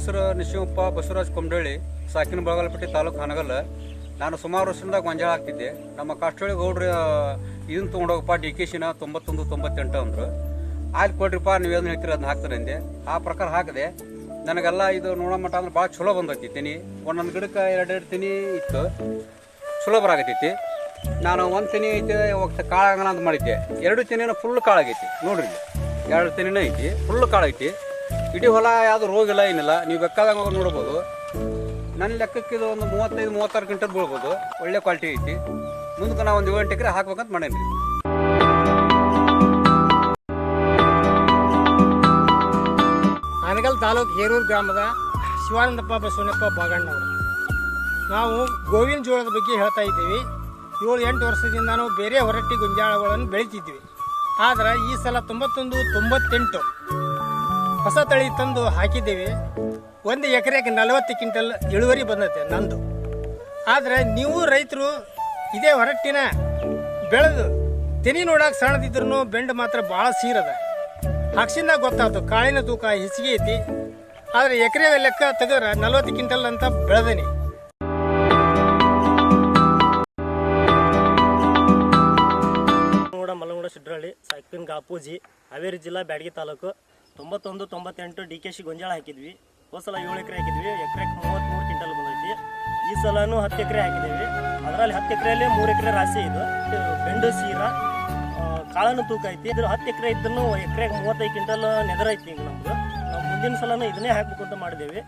ಹೆಸರು ನಿಶಿವಪ್ಪ ಬಸವರಾಜ್ ಕೊಂಡಳ್ಳಿ, ಸಾಕಿನ ಬಾಗಲಪಟ್ಟಿ ತಾಲೂಕು ಹನಗಲ್ ನಾನು ಸುಮಾರು ವರ್ಷದಿಂದ ಗೊಂಜಾಳ ಹಾಕ್ತಿದ್ದೆ. ನಮ್ಮ ಕಾಷ್ಟೊಳಿ ಗೌಡ್ರ ಇದನ್ನು ತೊಗೊಂಡೋಗಪ್ಪ ಡಿ ಕೆ ಶಿನ ತೊಂಬತ್ತೊಂದು, ತೊಂಬತ್ತೆಂಟು ಅಂದರು. ಆಯ್ತು ಕೊಡ್ರಿಪ್ಪ ನೀವೇನು ಹೇಳ್ತೀರಿ ಅದನ್ನ ಹಾಕ್ತಾರೆ ಅಂದೆ. ಆ ಪ್ರಕಾರ ಹಾಕಿದೆ, ನನಗೆಲ್ಲ ಇದು ನೋಡೋ ಮಟ್ಟ ಅಂದ್ರೆ ಭಾಳ ಚಲೋ ಬಂದೈತಿ ಒಂದೊಂದು ಗಿಡಕ್ಕೆ ಎರಡೆರಡು ತಿನಿ ಇತ್ತು. ಚಲೋ ಬರಾಕತ್ತೈತಿ. ನಾನು ಒಂದು ತಿನಿ ಐತೆ ಹೋಗ್ತಾ ಕಾಳಾಗಲ್ಲ ಅಂತ ಮಾಡಿದ್ದೆ. ಎರಡು ತಿನಿನ ಫುಲ್ ಕಾಳಾಗೈತಿ. ನೋಡ್ರಿ. ಎರಡು ತಿನಿನ ಐತಿ ಫುಲ್ ಕಾಳೈತಿ ಇಡೀ ಹೊಲ ಯಾವುದು ರೋಗ ಇಲ್ಲ ಏನಿಲ್ಲ. ನೀವು ಬೇಕಾದಂಗೆ ಹೋಗಿ ನೋಡ್ಬೋದು. ನನ್ನ ಲೆಕ್ಕಕ್ಕೆ ಇದು ಒಂದು ಮೂವತ್ತೈದು, ಮೂವತ್ತಾರು ಕ್ವಿಂಟಲ್ ಬೀಳ್ಬೋದು. ಒಳ್ಳೆ ಕ್ವಾಲಿಟಿ ಐತಿ. ಮುಂದಕ್ಕೆ ನಾವು ಒಂದು ಏಳು ಎಕರೆ ಹಾಕ್ಬೇಕಂತ ಮಾಡೇನಿ. ಆನಗಲ್ ತಾಲೂಕು ಹೇರೂರು ಗ್ರಾಮದ ಶಿವಾನಂದಪ್ಪ ಬಸವನಪ್ಪ ಬಾಗಣ್ಣವರು ನಾವು ಗೋವಿನ ಜೋಳದ ಬಗ್ಗೆ ಹೇಳ್ತಾ ಇದ್ದೀವಿ. ಏಳು, ಎಂಟು ವರ್ಷದಿಂದ ನಾವು ಬೇರೆ ಹೊರಟ್ಟಿ ಗೊಂಜಾಳಗಳನ್ನು ಬೆಳಿತಿದ್ವಿ. ಆದರೆ ಈ ಸಲ ತೊಂಬತ್ತೊಂದು, ತೊಂಬತ್ತೆಂಟು ಹೊಸ ತಳಿ ತಂದು ಹಾಕಿದ್ದೀವಿ. ಒಂದು ಎಕರೆಗೆ ನಲವತ್ತು ಕ್ವಿಂಟಲ್ ಇಳುವರಿ ಬಂದೈತೆ ನಂದು. ಆದರೆ ನೀವು ರೈತರು ಇದೇ ಹೊರಟ್ಟಿನ ಬೆಳೆದು ತೆನಿ ನೋಡಕ್ಕೆ ಸಣ್ಣದಿದ್ರು ಬೆಂಡ್ ಮಾತ್ರ ಭಾಳ ಸೀರದ. ಹಾಕ್ಸಿಂದ ಗೊತ್ತಾಯ್ತು ಕಾಳಿನ ತೂಕ ಹೆಚ್ಚಿಗೆ ಐತಿ. ಆದರೆ ಎಕರೆ ಲೆಕ್ಕ ತೆಗೆದ್ರೆ ನಲವತ್ತು ಕ್ವಿಂಟಲ್ ಅಂತ ಬೆಳೆದನಿ. ನೋಡ ಸಿಡ್ರಳ್ಳಿ ಸಾಕಿನ ಗಾಪೂಜಿ ಹಾವೇರಿ ಜಿಲ್ಲಾ ಬ್ಯಾಡಗಿ ತಾಲೂಕು. ತೊಂಬತ್ತೊಂದು, ತೊಂಬತ್ತೆಂಟು ಡಿ ಕೆ ಶಿ ಗೊಂಜಾಳ ಹಾಕಿದ್ವಿ. ಹೋದ ಸಲ ಏಳು ಎಕರೆ ಹಾಕಿದ್ವಿ. ಎಕರೆಗೆ ಮೂವತ್ತ್ಮೂರು ಕ್ವಿಂಟಲ್ ಬಂದೈತಿ. ಈ ಸಲನೂ ಹತ್ತು ಎಕರೆ ಹಾಕಿದ್ದೀವಿ. ಅದರಲ್ಲಿ ಹತ್ತು ಎಕರೆಯಲ್ಲಿ ಮೂರು ಎಕರೆ ರಾಶಿ ಇದು. ಬೆಂಡು ಸೀರ ಕಾಳನ್ನು ತೂಕ ಐತಿ. ಇದ್ರ ಹತ್ತು ಎಕರೆ ಇದ್ದನ್ನು ಎಕರೆಗೆ ಮೂವತ್ತೈದು ಕ್ವಿಂಟಲ್ ನೆದರೈತಿ ಈಗ ನಮ್ದು. ನಾವು ಮುಂದಿನ ಸಲನೂ ಇದನ್ನೇ ಹಾಕ್ಬೇಕು ಅಂತ ಮಾಡಿದ್ದೇವೆ.